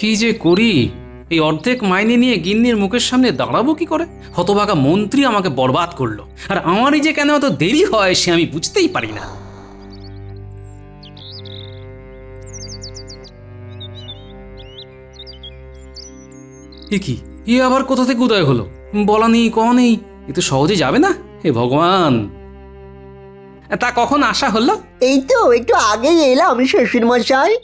কি যে করি? এই অর্ধেক মাইনে নিয়ে গিন্নির মুখের সামনে দাঁড়াবো কি করে? হতভাগা মন্ত্রী আমাকে বরবাদ করল। আর আমারই যে কেন এত দেরি হয় সে আমি বুঝতেই পারি না। কি? এ আবার কোথা থেকে উদয় হলো? বলা নেই ক নেই। এ তো সহজে যাবে না? হে ভগবান! তা কখন আসা হলো? এই তো, একটু আগেই এলাম শ্বশুর মশাই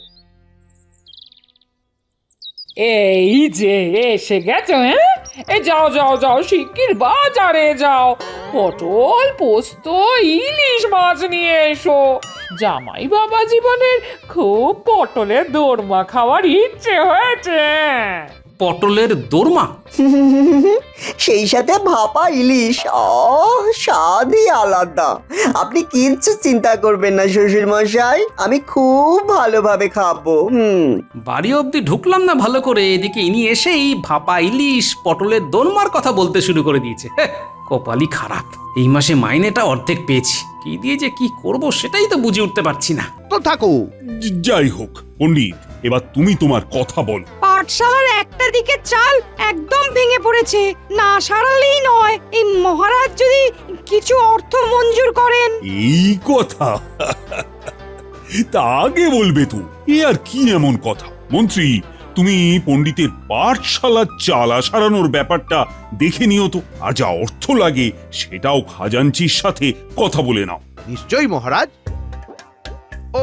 এই যে এসে গেছো হ্যাঁ? এ, যাও যাও যাও, শিগগির বাজারে যাও। পটল, পোস্ত, ইলিশ মাছ নিয়ে এসো। জামাই বাবা জীবনের খুব পটলের দোরমা খাওয়ার ইচ্ছে হয়েছে। পটলের দোরমা? সেই সাথে ভাপা ইলিশ। স্বাদই আলাদা। আপনি কিচ্ছু চিন্তা করবেন না শ্বশুর মশাই আমি খুব ভালোভাবে খাব হুম। বাড়ি অবধি ঢুকলাম না ভালো করে এদিকে ইনি এসেই ভাপা ইলিশ পটলের দোরমার কথা বলতে শুরু করে দিয়েছে। হ্যাঁ, কপালই খারাপ। এই মাসে মাইনেটা অর্ধেক পেয়েছি। কি দিয়ে যে কি করব সেটাই তো বুঝে উঠতে পারছি না। তো থাকো। যাই হোক পণ্ডিত এবার তুমি তোমার কথা বলো। পাঠশালার একটা দিকে চাল একদম ভেঙে পড়েছে। না সারালেই নয় এই মহারাজ যদি কিছু অর্থ মঞ্জুর করেন। এই কথা। তা আগে বলবে তো এ আর কি এমন কথা? মন্ত্রী তুমি পণ্ডিতের পাঠশালা চালা সারানোর ব্যাপারটা দেখে নিও তো আর যা অর্থ লাগে সেটাও খাজাঞ্চির সাথে কথা বলে নাও। নিশ্চয়ই মহারাজ।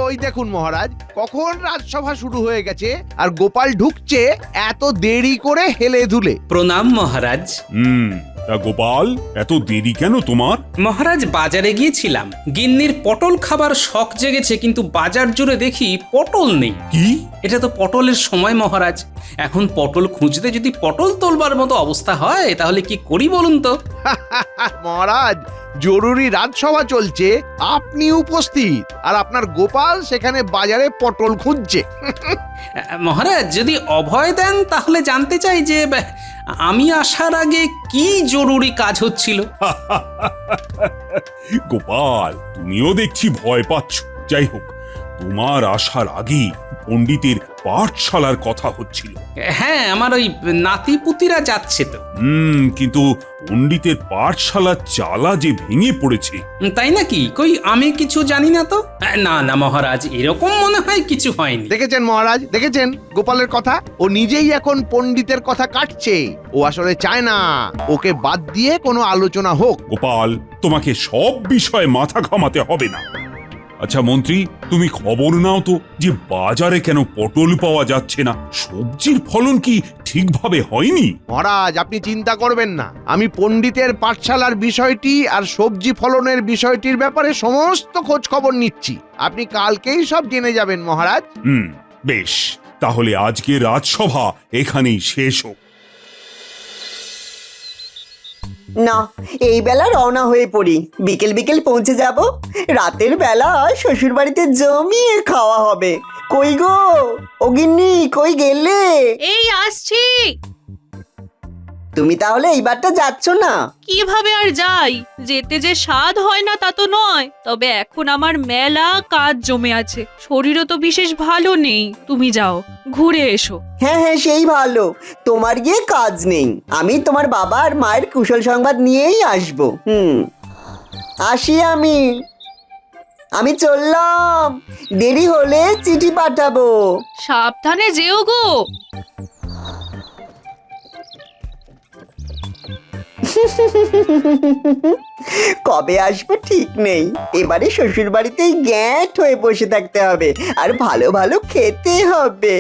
ওই দেখুন মহারাজ কখন রাজসভা শুরু হয়ে গেছে আর গোপাল ঢুকছে এত দেরি করে হেলে ধুলে। প্রণাম মহারাজ। হুম। তা গোপাল এত দেরি কেন তোমার? মহারাজ বাজারে গিয়েছিলাম। গিন্নির পটল খাবার শখ জেগেছে কিন্তু বাজার জুড়ে দেখি পটল নেই। কি? এটা তো পটলের সময় মহারাজ। এখন পটল খুঁজতে যদি পটল তোলবার মতো অবস্থা হয় তাহলে কি করি বলুন তো? মহারাজ জরুরি রাজসভা চলছে আপনি উপস্থিত। আর আপনার গোপাল সেখানে বাজারে পটল খুঁজছে। মহারাজ, যদি অভয় দেন, তাহলে জানতে চাই যে আমি আসার আগে কি জরুরি কাজ হচ্ছিল? গোপাল, তুমিও দেখছি ভয় পাচ্ছ। যাই হোক তোমার আসার আগে পণ্ডিতের পাঠশালার কথা হচ্ছিল। হ্যাঁ আমার ওই নাতিপুতিরা যাচ্ছে তো। হুম কিন্তু পণ্ডিতের পাঠশালার চালা যে ভেঙে পড়েছে। তাই নাকি? কই আমি কিছু জানি না তো? না না মহারাজ এরকম মনে হয় কিছু হয়নি। দেখেছেন মহারাজ দেখেছেন? গোপালের কথা? ও নিজেই এখন পণ্ডিতের কথা কাটছে। ও আসলে চায় না। ওকে বাদ দিয়ে কোনো আলোচনা হোক। গোপাল তোমাকে সব বিষয়ে মাথা ঘামাতে হবে না। আচ্ছা মন্ত্রী তুমি খবর নাও তো যে বাজারে কেন পটল পাওয়া যাচ্ছে না। সবজির ফলন কি ঠিকভাবে হয়নি? মহারাজ আপনি চিন্তা করবেন না। আমি পণ্ডিতের পাঠশালার বিষয়টি আর সবজি ফলনের বিষয়টির ব্যাপারে সমস্ত খোঁজ খবর নিচ্ছি। আপনি কালকেই সব জেনে যাবেন মহারাজ। হুম বেশ। তাহলে আজকে রাজসভা এখানেই শেষ হোক। না, এই বেলা রওনা হয়ে পড়ি। বিকেল বিকেল পৌঁছে যাব। রাতের বেলা শ্বশুর বাড়িতে জমিয়ে খাওয়া হবে। কই গো? অগিন্নি কই গেলে? এই আসছি। তুমি তাহলে এইবারটা যাচ্ছ না? কীভাবে আর যাই? যেতে যে স্বাদ হয় না তা তো নয়। তবে এখন আমার মেলা কাজ জমে আছে। শরীরও তো বিশেষ ভালো নেই। তুমি যাও ঘুরে এসো। হ্যাঁ হ্যাঁ সেই ভালো। তোমার গিয়ে কাজ নেই। আমি তোমার বাবা আর মায়ের কুশল সংবাদ নিয়েই আসব। হুম। আসি আমি। আমি চললাম। দেরি হলে চিঠি পাঠাবো। সাবধানে যেও গো। কবে আসব ঠিক নেই। এবারে শ্বশুর বাড়িতেই গ্যাট হয়ে বসে থাকতে হবে, আর ভালো ভালো খেতে হবে।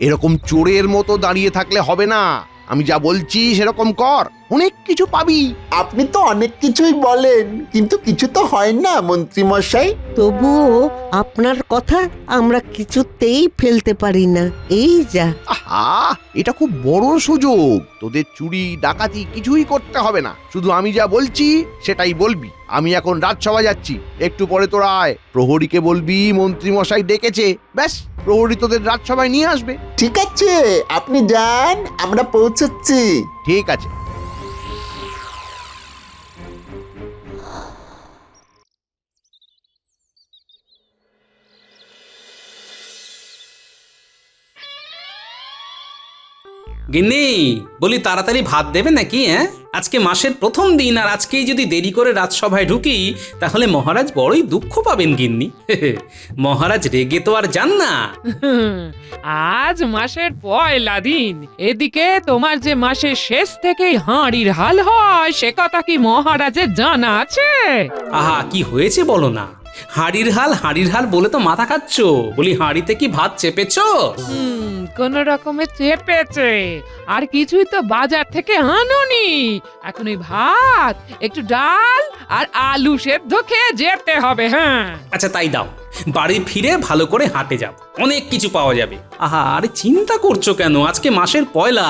এরকম চোরের মতো দাঁড়িয়ে থাকলে হবে না। আমি যা বলছি সেরকম কর অনেক কিছু পাবি। আপনি তো অনেক কিছুই বলেন কিন্তু কিছু তো হয় না মন্ত্রী মশাই তবুও আপনার কথা আমরা কিছুতেই ফেলতে পারি না। এই যা। আহা আহ এটা খুব বড় সুযোগ। তোদের চুরি ডাকাতি কিছুই করতে হবে না। শুধু আমি যা বলছি সেটাই বলবি। আমি এখন রাজসভা যাচ্ছি। একটু পরে তোরা আয়। প্রহরীকে বলবি মন্ত্রী মশাই ডেকেছে। ব্যাস। প্রহরী তোদের রাজসভায় নিয়ে আসবে। ঠিক আছে আপনি যান আমরা পৌঁছচ্ছি। ঠিক আছে। গিন্নি বলি তাড়াতাড়ি ভাত দেবে নাকি হ্যাঁ? আজকে মাসের প্রথম দিন আর আজকেই যদি দেরি করে রাজসভায় ঢুকি তাহলে মহারাজ বড়ই দুঃখ পাবেন গিন্নি। মহারাজ রেগে তো আর যান না। আজ মাসের পয়লা দিন। এদিকে তোমার যে মাসের শেষ থেকেই হাঁড়ির হাল হয় সে কথা কি মহারাজের জানা আছে? আহা কি হয়েছে বলো না। হাড়ির হাল হাড়ির হাল বলে তো মাথা খাচ্ছ। বলি হাঁড়িতে কি ভাত চেপেছো? কোন রকমে চেপেছে। আর কিছুই তো বাজার থেকে আনোনি। এখন ওই ভাত একটু ডাল আর আলু সেদ্ধ খেয়ে যেতে হবে হ্যাঁ। আচ্ছা তাই দাও। বাড়ি ফিরে ভালো করে হাটে যাব অনেক কিছু পাওয়া যাবে। আহা আরে চিন্তা করছ কেন? আজকে মাসের পয়লা।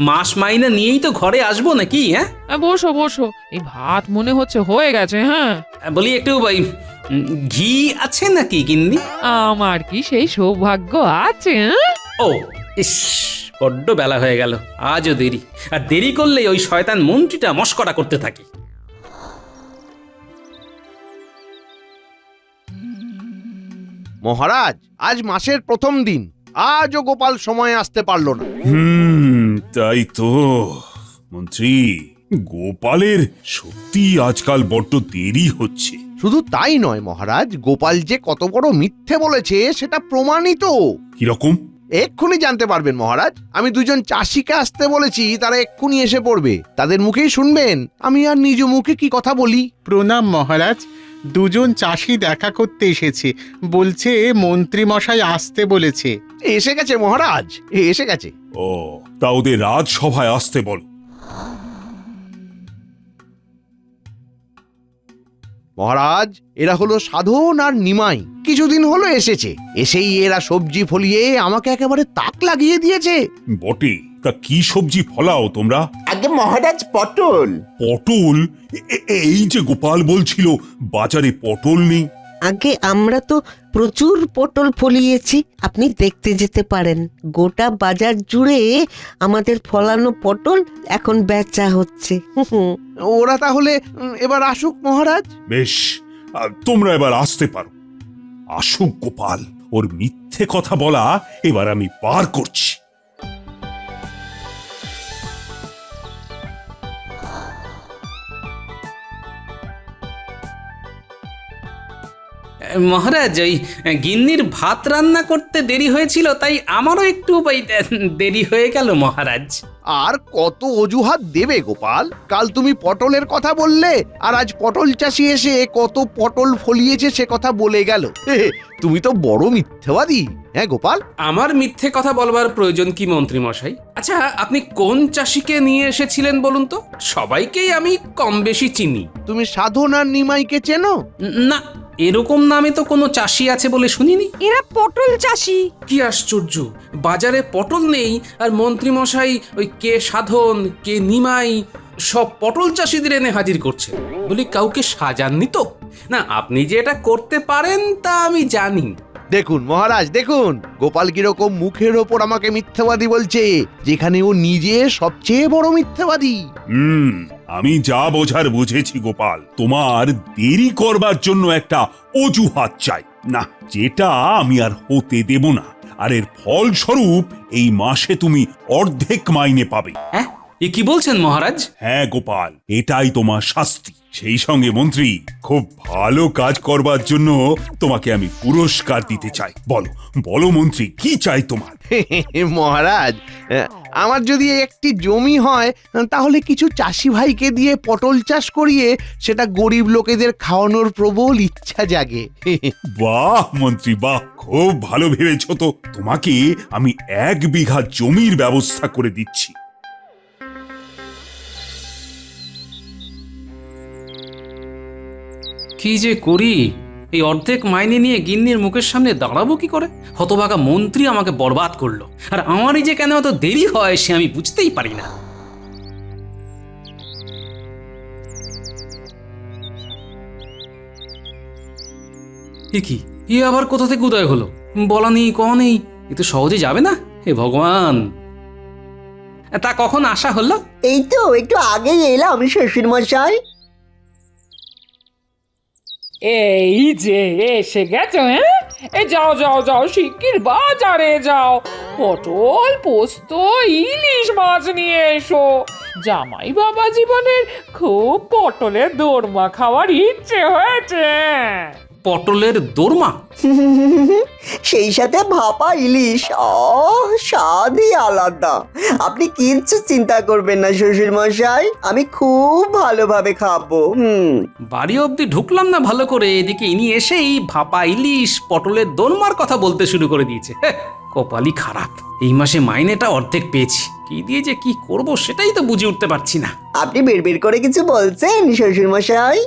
মাস মাইনা নিয়েই তো ঘরে আসব নাকি হ্যাঁ? বসো বসো। এই ভাত মনে হচ্ছে হয়ে গেছে হ্যাঁ। বলি একটু ভাই ঘি আছে নাকি গিন্নি? আমার কি সেই সৌভাগ্য আছে হ্যাঁ? ও ইস বড্ড বেলা হয়ে গেল আজও দেরি। আর দেরি করলেই ওই শয়তান মন্ত্রীটা মস্করা করতে থাকে। মহারাজ আজ মাসের প্রথম দিন। আজও গোপাল সময় আসতে পারল না। হুম তাই তো। মন্ত্রী গোপালের সত্যি আজকাল বড্ড দেরি হচ্ছে। শুধু তাই নয় মহারাজ গোপাল যে কত বড় মিথ্যে বলেছে সেটা প্রমাণিত। কীরকম? এক্ষুনি জানতে পারবেন মহারাজ। আমি দুজন চাষিকে আসতে বলেছি তারা এক্ষুনি এসে পড়বে। তাদের মুখেই শুনবেন। আমি আর নিজ মুখে কি কথা বলি? প্রণাম মহারাজ। দুজন চাষি দেখা করতে এসেছে। বলছে মন্ত্রী মশাই আসতে বলেছে। এসে গেছে মহারাজ। এসে গেছে। ও তা ওদের রাজসভায় আসতে বলো। মহারাজ এরা হলো সাধন আর নিমাই। কিছুদিন হলো এসেছে। এসেই এরা সবজি ফলিয়ে আমাকে একেবারে তাক লাগিয়ে দিয়েছে। বটে তা কি সবজি ফলাও তোমরা? আগে মহারাজ পটল। পটল? এই যে গোপাল বলছিল বাজারে পটল নেই। আগে আমরা তো প্রচুর পটল ফলিয়েছি আপনি দেখতে যেতে পারেন। গোটা বাজার জুড়ে আমাদের ফলানো পটল এখন বেচা হচ্ছে। ওরা তাহলে এবার আসুক মহারাজ? বেশ তোমরা এবার আসতে পারো। আসুক গোপাল ওর মিথ্যে কথা বলা এবার আমি পার করছি। মহারাজ ওই গিন্নির ভাত রান্না করতে দেরি হয়েছিল তাই আমারও একটু দেরি হয়ে গেল মহারাজ। আর কত অজুহাত দেবে গোপাল? কাল তুমি পটলের কথা বললে আর আজ পটল চাষি এসে কত পটল ফলিয়েছে সে কথা বলে গেল। তুমি তো বড় মিথ্যাবাদী হ্যাঁ গোপাল? আমার মিথ্যে কথা বলবার প্রয়োজন কি মন্ত্রী মশাই আচ্ছা আপনি কোন চাষিকে নিয়ে এসেছিলেন বলুন তো? সবাইকেই আমি কম বেশি চিনি। তুমি সাধন আর নিমাইকে চেনো? না এরকম নামে তো কোনো চাষি আছে বলে শুনিনি? এরা পটল চাষি। কি আশ্চর্য! বাজারে পটল নেই আর মন্ত্রী মশাই ওই কে সাধন কে নিমাই সব পটল চাষিদের এনে হাজির করছে বলি কাউকে সাজাননি তো? না আপনি যে এটা করতে পারেন তা আমি জানি। দেখুন মহারাজ দেখুন। গোপাল কীরকম মুখের ওপর আমাকে মিথ্যাবাদী বলছে যেখানে ও নিজে সবচেয়ে বড় মিথ্যাবাদী। হুম আমি যা বোঝার বুঝেছি গোপাল তোমার দেরি করবার জন্য একটা অজুহাত চাই। না যেটা আমি আর হতে দেব না। আর এর ফলস্বরূপ এই মাসে তুমি অর্ধেক মাইনে পাবে। হ্যাঁ এ কি বলছেন মহারাজ? হ্যাঁ গোপাল এটাই তোমার শাস্তি। সেই সঙ্গে মন্ত্রী খুব ভালো কাজ করবার জন্য তোমাকে আমি পুরস্কার দিতে চাই। বলো বলো মন্ত্রী কি চাই তোমার? মহারাজ আমার যদি একটি জমি হয় তাহলে কিছু চাষি ভাইকে দিয়ে পটল চাষ করিয়ে সেটা গরিব লোকেদের খাওয়ানোর প্রবল ইচ্ছা জাগে। বাহ মন্ত্রী বাহ খুব ভালো ভেবেছ তো। তোমাকে আমি এক বিঘা জমির ব্যবস্থা করে দিচ্ছি। কি যে করি? এই অর্ধেক মাইনে নিয়ে গিন্নির মুখের সামনে দাঁড়াবো কি করে? হতভাগা মন্ত্রী আমাকে বরবাদ করল। আর আমারই যে কেন এত দেরি হয় সে আমি বুঝতেই পারি না। কি? এ আবার কোথা থেকে উদয় হলো? বলা নেই, কওয়া নেই। এ তো সহজে যাবে না? হে ভগবান! তা কখন আসা হলো? এই তো, একটু আগেই এলাম শ্বশুর মশাই এই যে, এসে গেছো হ্যাঁ? এ যাও যাও যাও, শিগগির বাজারে যাও। পটল, পোস্ত, ইলিশ মাছ নিয়ে এসো। জামাই বাবা জীবনের খুব পটলের দোরমা খাওয়ার ইচ্ছে হয়েছে। পটলের দোরমা? সেই সাথে ভাপা ইলিশ। স্বাদই আলাদা। আপনি কিচ্ছু চিন্তা করবেন না শ্বশুর মশাই আমি খুব ভালোভাবে খাব হুম। বাড়ি অবধি ঢুকলাম না ভালো করে এদিকে ইনি এসেই ভাপা ইলিশ পটলের দোরমার কথা বলতে শুরু করে দিয়েছে। হ্যাঁ, কপালই খারাপ। এই মাসে মাইনেটা অর্ধেক পেয়েছি। কি দিয়ে যে কি করব সেটাই তো বুঝে উঠতে পারছি না। আপনি বের বের করে কিছু বলছেন শ্বশুর মশাই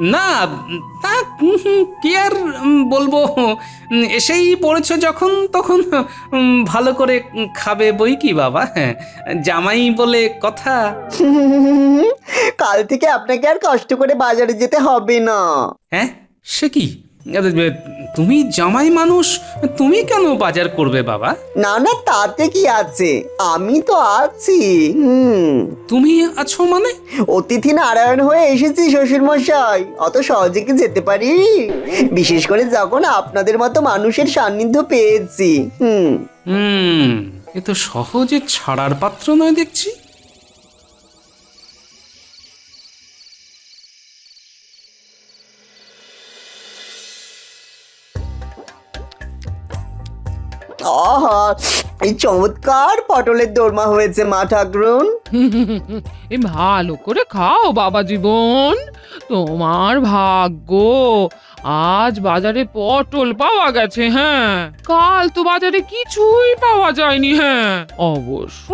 না তা কি আর বলব? এসেই পড়েছ যখন তখন ভালো করে খাবে বই কি বাবা? হ্যাঁ জামাই বলে কথা। কাল থেকে আপনাকে আর কষ্ট করে বাজারে যেতে হবে না। হ্যাঁ সে কি? তুমি জামাই মানুষ তুমি কেন বাজার করবে বাবা? না না তাতে কি আছে? আমি তো আছি হুম। তুমি আছো মানে? অতিথি নারায়ণ হয়ে এসেছি শ্বশুর মশাই অত সহজে কি যেতে পারি? বিশেষ করে যখন আপনাদের মতো মানুষের সান্নিধ্য পেয়েছি হুম। হুম এ তো সহজে ছাড়ার পাত্র নয় দেখছি। এই চমৎকার পটলের দোরমা হয়েছে মা ঠাকরুন। এ ভালো করে খাও বাবা জীবন। তোমার ভাগ্য আজ বাজারে পটল পাওয়া গেছে হ্যাঁ। কাল তো বাজারে কিছুই পাওয়া যায়নি হ্যাঁ। অবশ্য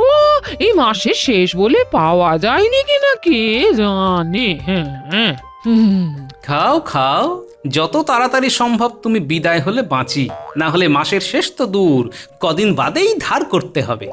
এই মাসের শেষ বলে পাওয়া যায়নি কিনা কে জানে হ্যাঁ। হ্যাঁ হুম খাও খাও। যত তাড়াতাড়ি সম্ভব তুমি বিদায় হলে বাঁচি, না হলে মাসের শেষ তো দূর, কদিন বাদেই ধার করতে হবে।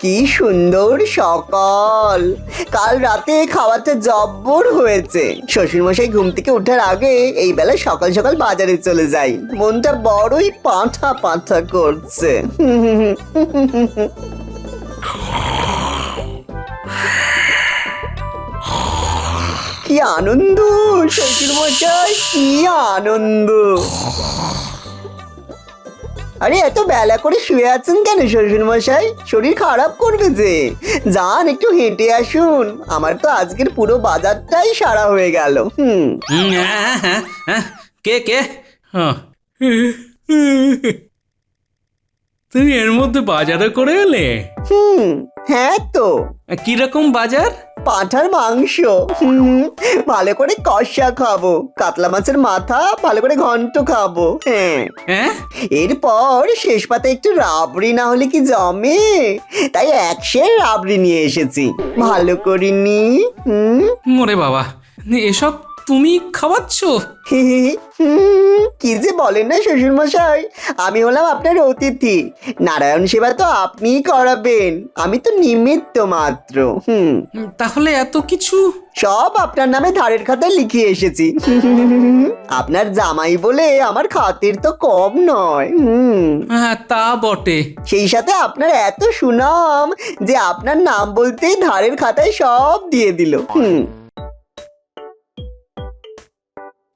কি সুন্দর সকাল। কাল রাতে খাওয়াতে জব্বর হয়েছে। শ্বশুরমশাই ঘুম থেকে ওঠার আগে এই বেলা সকাল সকাল বাজারে চলে যাই। মনটা বড়ই পাঁঠা পাঁঠা করছে। কি আনন্দ শ্বশুরমশাই কি আনন্দ। আরে এত বেলা করে শুয়ে আছেন কেন শ্বশুর মশাই? শরীর খারাপ করবে যে। যান একটু হেঁটে আসুন। আমার তো আজকের পুরো বাজারটাই সারা হয়ে গেল হুম। হুম, হ্যাঁ, হ্যাঁ, হ্যাঁ, কে কে? হ্যাঁ। তুমি এর মধ্যে বাজারে করে এলে? হুম হ্যাঁ তো। কীরকম বাজার? পাঁঠার মাংস। হুম, ভালো করে কষা খাব। কাতলা মাছের মাথা ভালো করে ঘন্ট খাব। হ্যাঁ। হ্যাঁ? এরপর শেষ পাতে একটু রাবড়ি না হলে কি জমে? তাই একশের রাবড়ি নিয়ে এসেছি। ভালো করিনি। হুম। মোরে বাবা এসব তুমি খাওয়াচ্ছ? কি যে বলেন না শ্বশুর মশাই আমি হলাম আপনার অতিথি। নারায়ণ সেবা তো আপনিই করাবেন। আমি তো নিমিত্ত মাত্র হুম। তাহলে এত কিছু? সব আপনার নামে ধারের খাতায় লিখিয়ে এসেছি। আপনার জামাই বলে আমার খাতির তো কম নয় হুম। হ্যাঁ তা বটে। সেই সাথে আপনার এত সুনাম যে আপনার নাম বলতেই ধারের খাতায় সব দিয়ে দিল হুম।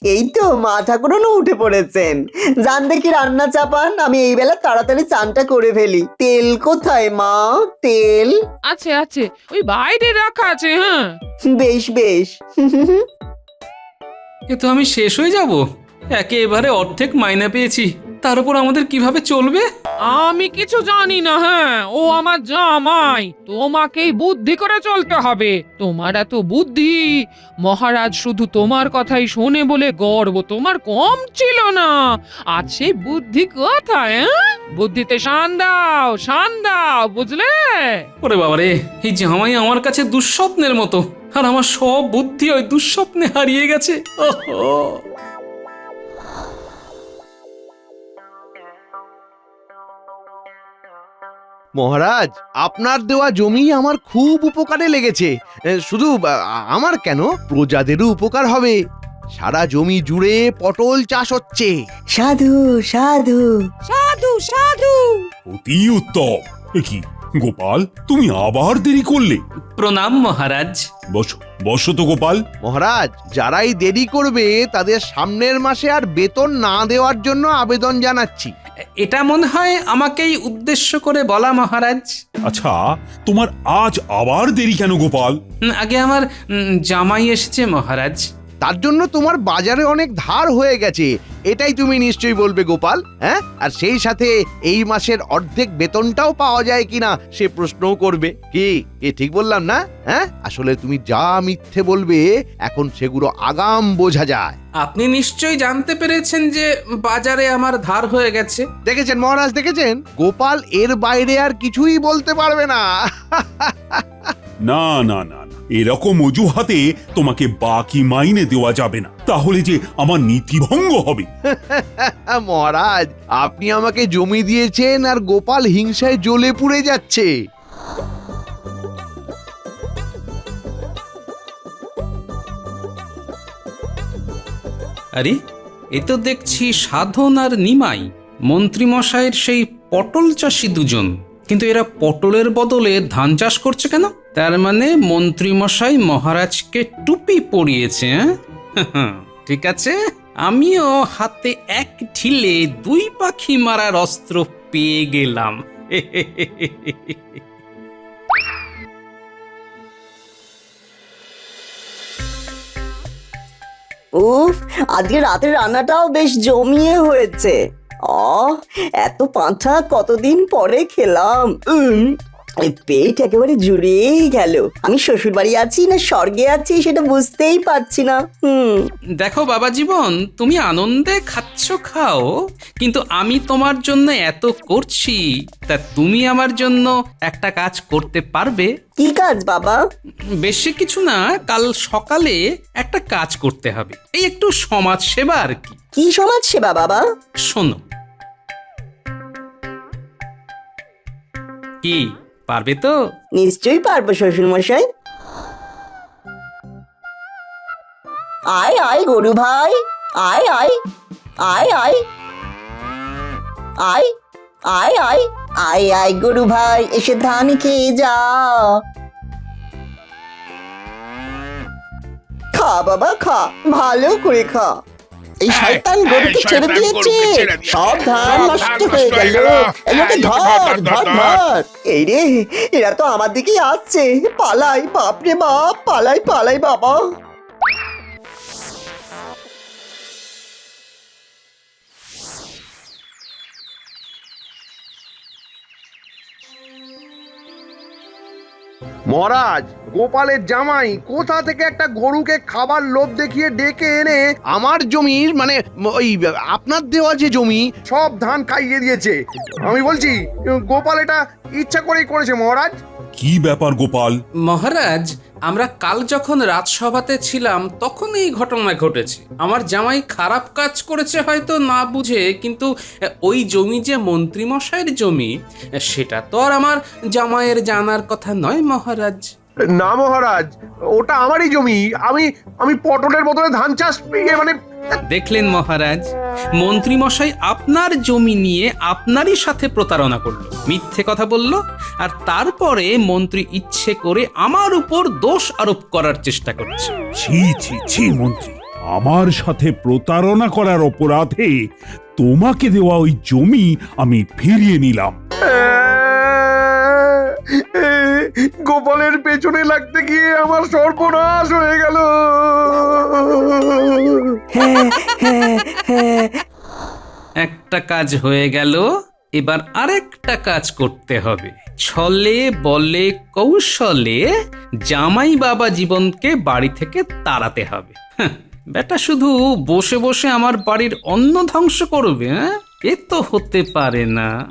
এই তো মা ঠাকুরনও উঠে পড়েছেন। জান দেখি রান্না চাপান আমি এই বেলা তাড়াতাড়ি চানটা করে ফেলি। তেল কোথায় মা? তেল? আছে আছে। ওই বাইরে রাখা আছে হ্যাঁ। বেশ বেশ। এ তো আমি শেষ হয়ে যাব। একেবারে অর্ধেক মাইনা পেয়েছি। তার উপর আমাদের কীভাবে চলবে? আমি কিছু জানি না হ্যাঁ। ও আমার জামাই। তোমাকেই বুদ্ধি করে চলতে হবে। তোমার এত বুদ্ধি। মহারাজ শুধু তোমার কথাই শোনে বলে গর্ব তোমার কম ছিল না। সেই বুদ্ধি কোথায় হ্যাঁ? বুদ্ধিতে শান দাও শান দাও, বুঝলে? ওরে বাবারে, এই জামাই আমার কাছে দুঃস্বপ্নের মতো। আর আমার সব বুদ্ধি ওই দুঃস্বপ্নে হারিয়ে গেছে। ওহো! মহারাজ আপনার দেওয়া জমি আমার খুব উপকারে লেগেছে। শুধু আমার কেন? প্রজাদেরও উপকার হবে। সারা জমি জুড়ে পটল চাষ হচ্ছে। সাধু সাধু। সাধু সাধু। অতি উত্তম। কি? গোপাল তুমি আবার দেরি করলে। প্রণাম মহারাজ। বসো বসো তো গোপাল। মহারাজ যারাই দেরি করবে তাদের সামনের মাসে আর বেতন না দেওয়ার জন্য আবেদন জানাচ্ছি। এটা মনে হয় আমাকেই উদ্দেশ্য করে বলা মহারাজ। আচ্ছা তোমার আজ আবার দেরি কেন গোপাল? আগে আমার জামাই এসেছে মহারাজ। তার জন্য তোমার বাজারে অনেক ধার হয়ে গেছে। এটাই তুমি নিশ্চয়ই বলবে গোপাল হ্যাঁ? আর সেই সাথে এই মাসের অর্ধেক বেতনটাও পাওয়া যায় কিনা সে প্রশ্নও করবে। কি? এ ঠিক বললাম না? হ্যাঁ? আসলে তুমি যা মিথ্যে বলবে এখন সেগুলো আগাম বোঝা যায়। আপনি নিশ্চয়ই জানতে পেরেছেন যে বাজারে আমার ধার হয়ে গেছে। দেখেছেন মহারাজ দেখেছেন? গোপাল এর বাইরে আর কিছুই বলতে পারবে না। না না না না। এরকম অজুহাতে তোমাকে বাকি মাইনে দেওয়া যাবে না। তাহলে যে আমার নীতিভঙ্গ হবে। মহারাজ আপনি আমাকে জমি দিয়েছেন আর গোপাল হিংসায় জ্বলে পুড়ে যাচ্ছে। আরে এ তো দেখছি সাধন আর নিমাই। মন্ত্রীমশাইয়ের সেই পটল চাষি দুজন। কিন্তু এরা পটলের বদলে ধান চাষ করছে কেন? তার মানে মন্ত্রীমশাই মহারাজকে টুপি পরিয়েছে হ্যাঁ? ঠিক আছে? আমিও হাতে এক ঢিলে দুই পাখি মারার অস্ত্র পেয়ে গেলাম। উফ, আজকে রাতের রান্নাটাও বেশ জমিয়ে হয়েছে। অ এত পাঁঠা কতদিন পরে খেলাম? পেট একেবারে জুড়েই গেল। আমি শ্বশুর বাড়ি আছি না স্বর্গে আছি সেটা বুঝতেই পারছি না। হুম। দেখো বাবা জীবন তুমি আনন্দে খাচ্ছ খাও। কিন্তু আমি তোমার জন্য এত করছি তা তুমি আমার জন্য একটা কাজ করতে পারবে? কি কাজ বাবা? বেশি কিছু না কাল সকালে একটা কাজ করতে হবে। এই একটু সমাজ সেবা আর কি। কি সমাজ সেবা বাবা? শোনো। কি? পারবে তো? নিশ্চয়ই পারব শ্বশুর মশাই আয় আয়, গরু ভাই। আয় আয়। আয় আয়। আয় আয় আয়। আয় আয়, গরু ভাই, এসে ধান খেয়ে যা। খা, বাবা, খা। ভালো করে খা। এই শয়তান গরুকে ছেড়ে দিয়েছে। সব ধান নষ্ট হয়ে গেল। এগুলোকে ধর ধর। ধর। এই রে এরা তো আমার দিকেই আসছে। পালাই বাপরে বাপ পালাই পালাই বাবা। মহারাজ, গোপালের জামাই কোথা থেকে একটা গরুকে খাবার লোভ দেখিয়ে ডেকে এনে আমার জমির মানে ওই, আপনার দেওয়া যে জমি, সব ধান খাইয়ে দিয়েছে। আমি বলছি, গোপাল এটা ইচ্ছা করেই করেছে মহারাজ। কি ব্যাপার, গোপাল? মহারাজ, আমরা কাল যখন রাজসভাতে ছিলাম তখন এই ঘটনা ঘটেছে। আমার জামাই খারাপ কাজ করেছে হয়তো না বুঝে, কিন্তু ওই জমি যে মন্ত্রীমশাইয়ের জমি, সেটা তো আর আমার জামাইয়ের জানার কথা নয় মহারাজ। না মহারাজ ওটা আমারই জমি। আমি আমি পটলের বদলে ধান চাষ ইয়ে মানে দেখলেন মহারাজ মন্ত্রীমশাই আপনার জমি নিয়ে আপনারই সাথে প্রতারণা করল। মিথ্যে কথা বলল আর তারপরে মন্ত্রী ইচ্ছে করে আমার উপর দোষ আরোপ করার চেষ্টা করছে। ছি ছি ছি মন্ত্রী আমার সাথে প্রতারণা করার অপরাধে তোমাকে দেওয়া ওই জমি আমি ফিরিয়ে নিলাম। গোপালের পেছনে লাগতে গিয়ে আমার সর্বনাশ হয়ে গেল। হ্যাঁ হ্যাঁ হ্যাঁ। একটা কাজ হয়ে গেল এবার আরেকটা কাজ করতে হবে। ছলে বলে কৌশলে জামাই বাবা জীবনকে বাড়ি থেকে তাড়াতে হবে। বেটা শুধু বসে বসে আমার বাড়ির অন্ন ধ্বংস করবে হ্যাঁ? এ তো হতে পারে না।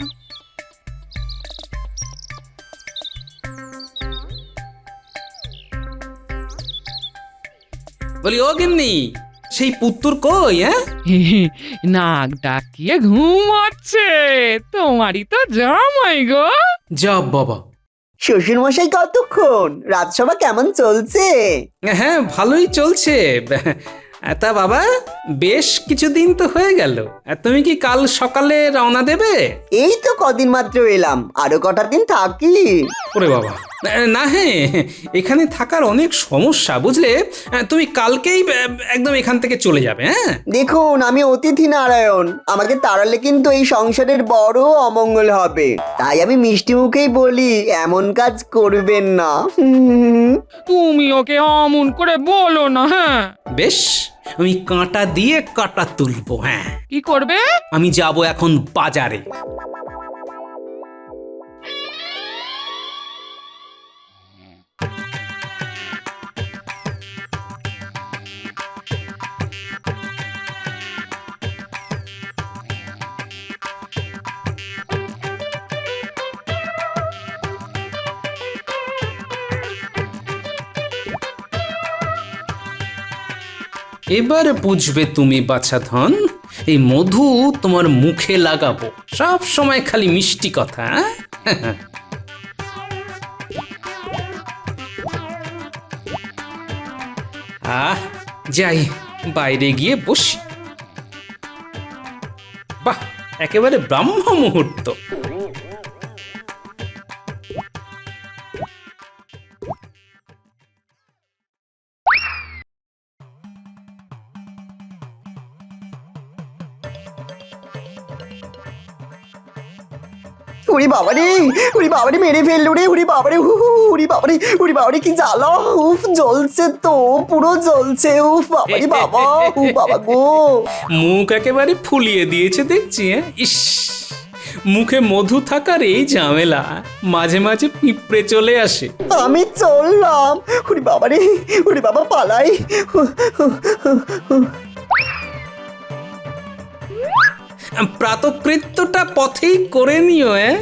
বলি ও গিন্নি সেই পুত্তুর কই হ্যাঁ? নাক ডাকিয়ে ঘুমাচ্ছে তোমারই তো জামাই গো। যা বাবা। শ্বশুর মশাই কতক্ষণ? রাজসভা কেমন চলছে? হ্যাঁ ভালোই চলছে। তা বাবা বেশ কিছুদিন তো হয়ে গেল। তুমি কি কাল সকালে রওনা দেবে? এই তো কদিন মাত্র এলাম। আরও কটা দিন থাকি ওরে বাবা না হ্যাঁ এখানে থাকার অনেক সমস্যা বুঝলে? তুমি কালকেই একদম এখান থেকে চলে যাবে হ্যাঁ? দেখুন আমি অতিথি নারায়ণ। আমাকে তাড়ালে কিন্তু এই সংসারের বড় অমঙ্গল হবে। তাই আমি মিষ্টি মুখেই বলি এমন কাজ করবেন না। তুমি ওকে অমন করে বলো না হ্যাঁ? বেশ আমি কাঁটা দিয়ে কাঁটা তুলবো হ্যাঁ। কি করবে? আমি যাব এখন বাজারে। এবার বুঝবে তুমি বাছা ধন। এই মধু তোমার মুখে লাগাবো। সব সময় খালি মিষ্টি কথা হ্যাঁ? আহ, যাই, বাইরে গিয়ে বসি। বাহ, একেবারে ব্রাহ্ম মুহূর্ত বাবারে উড়ি বাবারে মেরে ফেলল রে উড়ি বাবারে হু উড়ি বাবারে উড়ি বাবারে কি জ্বালা উফ জ্বলছে তো পুরো জ্বলছে উফ বাবারে বাবা উ বাবা গো। মুখ একেবারে ফুলিয়ে দিয়েছে দেখছি হ্যাঁ? ইস মুখে মধু থাকার এই ঝামেলা মাঝে মাঝে পিঁপড়ে চলে আসে। আমি চললাম উড়ি বাবারে উড়ি বাবা পালাই। প্রাতকৃত্যটা পথেই করে নিও হ্যাঁ